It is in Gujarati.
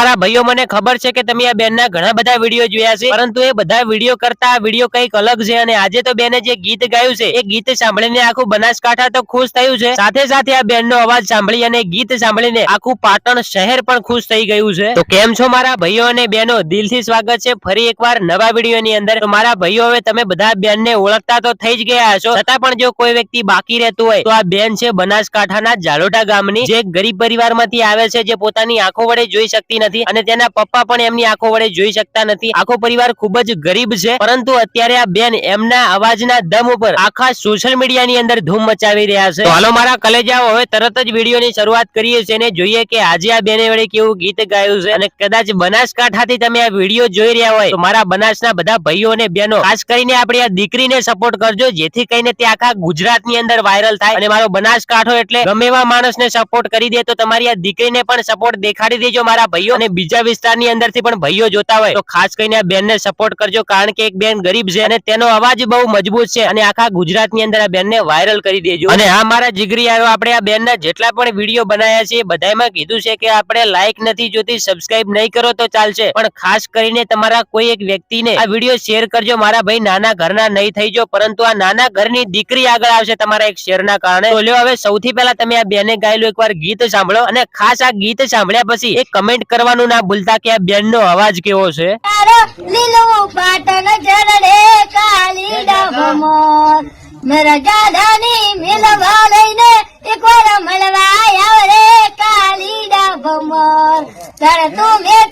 મારા ભાઈઓ મને ખબર છે કે તમે આ બેનના ઘણા બધા વીડિયો જોયા છે, પરંતુ એ બધા વીડિયો કરતા આ વીડિયો કંઈક અલગ છે અને આજે તો બેને જે ગીત ગાયું છે, એ ગીત સાંભળીને આખું બનાસકાંઠા તો ખુશ થયું છે. સાથે સાથે આ બેનનો અવાજ સાંભળી અને ગીત સાંભળીને આખું પાટણ શહેર પણ ખુશ થઈ ગયું છે. તો કેમ છો મારા ભાઈઓ અને બહેનો દિલથી સ્વાગત છે ફરી એકવાર નવા વીડિયો ની અંદર. તો મારા ભાઈઓ, હવે તમે બધા બેનને ઓળખતા તો થઈ જ ગયા હશો. છતાં પણ જો કોઈ વ્યક્તિ બાકી રહેતું હોય, તો આ બેન છે બનાસકાંઠાના જાલોટા ગામની, જે ગરીબ પરિવારમાંથી આવે છે, જે પોતાની આંખો વડે જોઈ શકતી નથી. અને તેના પપ્પા પણ એમની આંખો વડે જોઈ શકતા નથી. આખો પરિવાર ખૂબ જ ગરીબ છે, પરંતુ અત્યારે આ બેન એમના અવાજના દમ ઉપર આખા સોશિયલ મીડિયાની અંદર ધૂમ મચાવી રહ્યા છે. હાલો મારા કલેજાઓ હવે તરત જ વીડિયો ની શરૂઆત કરીએ છીએ અને જોઈએ કે આજે આ બેને વડે કેવું ગીત ગાયું છે. અને કદાચ બનાસકાંઠાથી તમે આ વીડિયો જોઈ રહ્યા હોય, તો મારા બનાસના બધા ભાઈઓ અને બહેનો, ખાસ કરીને આપણી આ દીકરીને સપોર્ટ કરજો, જેથી કરીને તે આખા ગુજરાતની અંદર વાયરલ થાય. અને મારો બનાસકાંઠો એટલે ગમે એવા માણસને સપોર્ટ કરી દે, તો તમારી આ દીકરીને પણ સપોર્ટ દેખાડી દેજો, મારા ભાઈઓ. અને બીજા વિસ્તારની અંદરથી પણ ભાઈઓ જોતા હોય, તો ખાસ કરીને આ બેનને સપોર્ટ કરજો, કારણ કે એક બેન ગરીબ છે અને તેનો અવાજ બહુ મજબૂત છે અને આખા ગુજરાતની અંદર આ બેનને વાયરલ કરી દેજો. અને આ મારા જીગરી આપણે આ બેનના જેટલા પણ વીડિયો બનાવ્યા છે બધામાં કીધું છે કે આપણે લાઈક નથી જોતી સબસ્ક્રાઇબ નહીં કરો તો ચાલશે. પણ ખાસ કરીને તમારા કોઈ એક વ્યક્તિને આ વીડિયો શેર કરજો, મારા ભાઈ નાના ઘરના નહીં થઈ જો, પરંતુ આ નાના ઘરની દીકરી આગળ આવશે તમારા એક શેરના કારણે. તો હવે સૌથી પહેલા તમે આ બેને ગાયેલું એકવાર ગીત સાંભળો અને ખાસ આ ગીત સાંભળ્યા પછી એક કમેન્ટ કરવાનું ના ભૂલતા કે આ બેન નો અવાજ કેવો છે? લીલું પાટણ જરડે કાલી ડમોર મેરા. જાધાની મિલવા લઈને એકવાર મળવા આવ રે કાલી ડમોર તારે તું